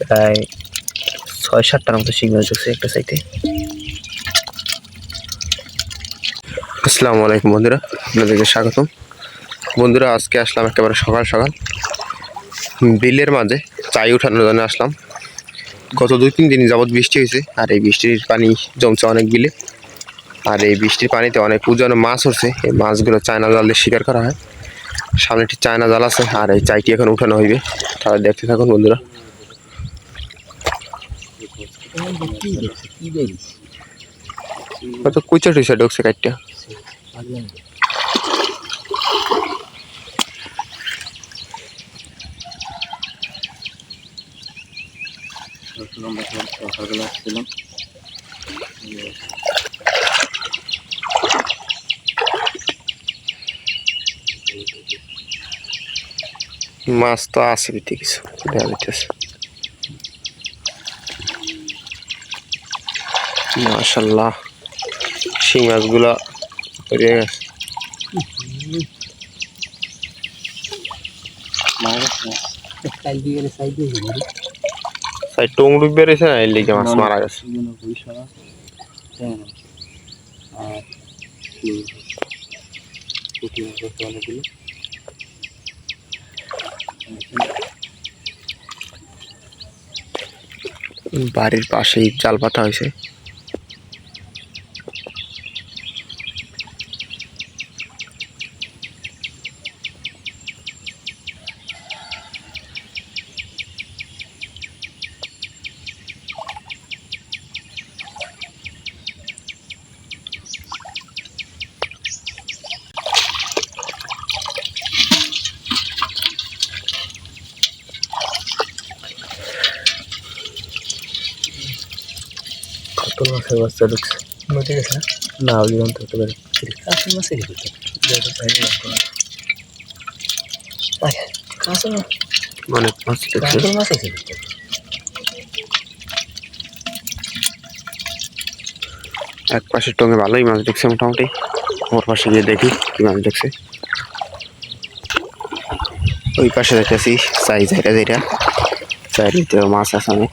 প্রায় ছয় সাতটার মতো সিগন্যাল চলছে একটা সাইডে আসসালামু আলাইকুম বন্ধুরা, আপনাদেরকে স্বাগতম। বন্ধুরা, আজকে আসলাম একেবারে সকাল সকাল। বিলের মাঝে চাই উঠানোর জন্য আসলাম। গত দুই তিন দিন যাবৎ বৃষ্টি হয়েছে, আর এই বৃষ্টির পানি জমছে অনেক বিলে। আর এই বৃষ্টির পানিতে অনেক উজানো মাছ উঠছে, এই মাছগুলো চায়না জাল দিয়ে শিকার করা হয়। সামনে একটি চায়না জাল আছে, আর এই চাইটি এখন উঠানো হইবে। তাহলে দেখতে থাকুন বন্ধুরা। কত কুচা টুচা ঢুকছে কাইটটা। মাছ তো আছে বিতে কিছু দেখা যাইতেছে মাশাল্লাহ শিং মাছগুলা বেরিয়ে গেছে। সাইড টংলুক বেরিয়েছে না এর লিগে মাছ মারা গেছে। বাড়ির পাশেই জাল পাতা হয়েছে। কত মাছের বাচ্চা ঢুকছে। মরে গেছে না? না ওই অন্ত হতে পারে কাঁচা মাছের ভিতরে কাঁচা মাছ অনেক মাছ ঢুকছে কাঁচা মাছ আছে ভিতরে এক পাশের টঙ্গে ভালোই মাছ দেখছে মোটামুটি। ওর পাশে গিয়ে দেখি কি মাছ দেখছে ওই পাশে দেখতেছি চাই যেটা। যেটা চারিতেও মাছ আছে অনেক।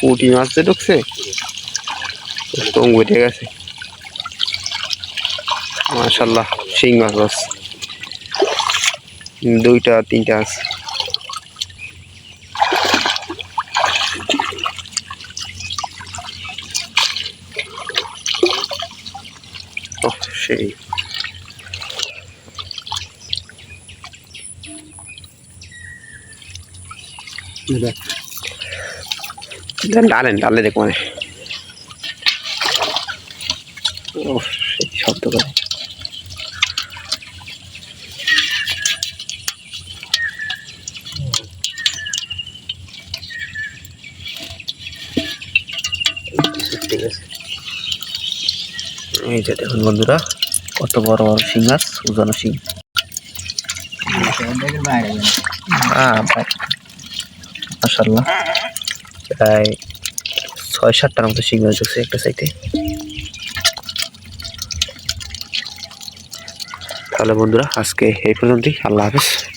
পুঁটি মাছ যে ঢুকছে টং উঠে গেছে। মাশাল্লাহ, শিং মাছ বাস। দুইটা, তিনটা আছে সেই। দেন ডালেন ডালে দেখো মানে ও শব্দ করে। এই যে দেখুন বন্ধুরা কত বড় বড় শিং মাছ উজানো শিং। হ্যাঁ মাসাল্লাহ প্রায় ছয় সাতটার মতো শিং মাছ ঢুকছে একটা সাইডে তাহলে বন্ধুরা, আজকে এই পর্যন্তই। আল্লাহ হাফেজ।